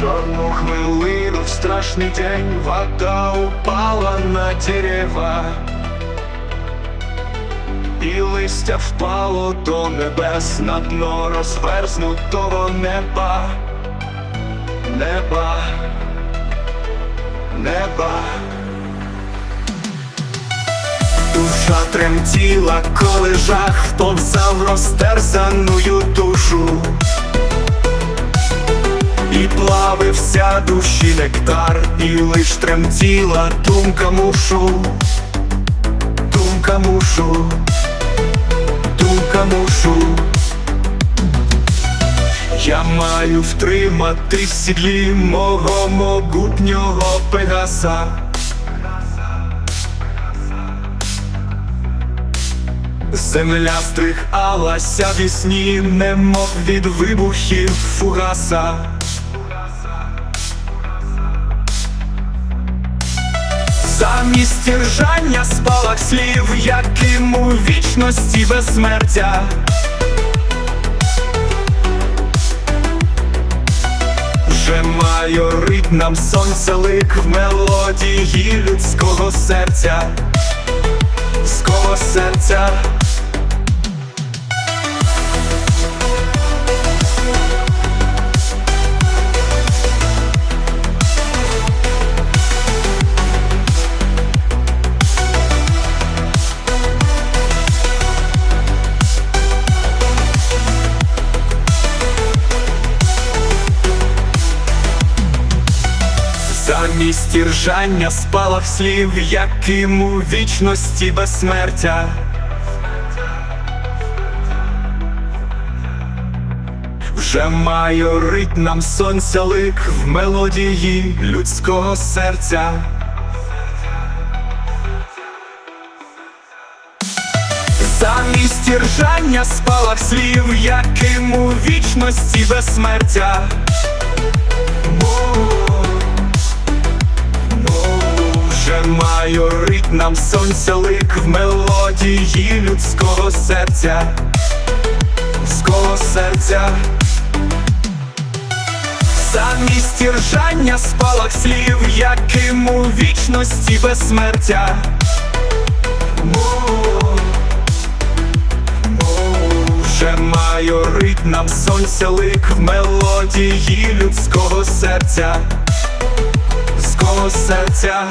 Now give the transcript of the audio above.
чорну хвилину в страшний день вода упала на дерева, і листя впало до небес на дно розверзнутого неба, неба, неба. Душа тремтіла, коли жах повзав розтерзаную душу плавився душі нектар, і лиш тремтіла думка мушу, думка мушу, думка мушу. Я маю втримати в сідлі мого могутнього пегаса. Земля стрихалася в сні, немов від вибухів фугаса. Замість ржання спалах слів, яким у вічності безсмертя. Вже майорить нам сонце лик в мелодії людського серця, людського серця. Замість іржання спалах слів, яким у вічності безсмертя. Вже майорить нам сонця лик в мелодії людського серця. Замість іржання спалах слів, яким у вічності безсмертя. Майорить нам сонця лик в мелодії людського серця, людського серця. Замість іржання спалах слів, яким у вічності безсмертя. Вже майорить нам сонця лик в мелодії людського серця, людського серця.